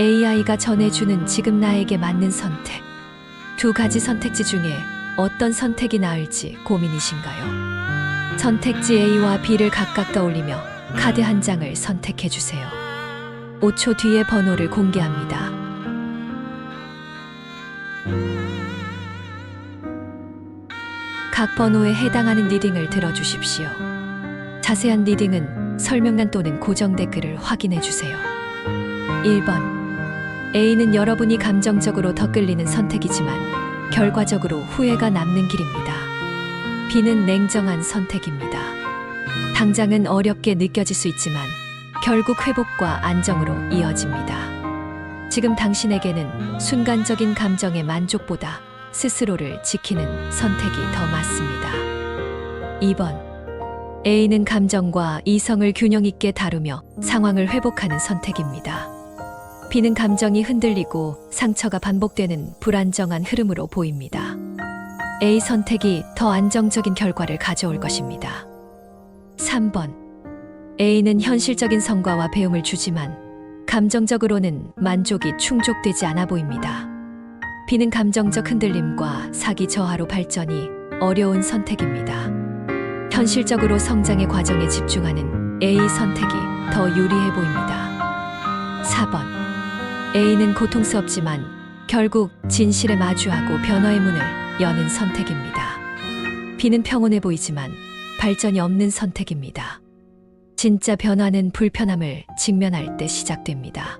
AI가 전해주는 지금 나에게 맞는 선택. 두 가지 선택지 중에 어떤 선택이 나을지 고민이신가요? 선택지 A와 B를 각각 떠올리며 카드 한 장을 선택해 주세요. 5초 뒤에 번호를 공개합니다. 각 번호에 해당하는 리딩을 들어주십시오. 자세한 리딩은 설명란 또는 고정 댓글을 확인해 주세요. 1번. A는 여러분이 감정적으로 더 끌리는 선택이지만 결과적으로 후회가 남는 길입니다. B는 냉정한 선택입니다. 당장은 어렵게 느껴질 수 있지만 결국 회복과 안정으로 이어집니다. 지금 당신에게는 순간적인 감정의 만족보다 스스로를 지키는 선택이 더 맞습니다. 2번. A는 감정과 이성을 균형 있게 다루며 상황을 회복하는 선택입니다. B는 감정이 흔들리고 상처가 반복되는 불안정한 흐름으로 보입니다. A 선택이 더 안정적인 결과를 가져올 것입니다. 3번. A는 현실적인 성과와 배움을 주지만 감정적으로는 만족이 충족되지 않아 보입니다. B는 감정적 흔들림과 사기 저하로 발전이 어려운 선택입니다. 현실적으로 성장의 과정에 집중하는 A 선택이 더 유리해 보입니다. 4번. A는 고통스럽지만 결국 진실에 마주하고 변화의 문을 여는 선택입니다. B는 평온해 보이지만 발전이 없는 선택입니다. 진짜 변화는 불편함을 직면할 때 시작됩니다.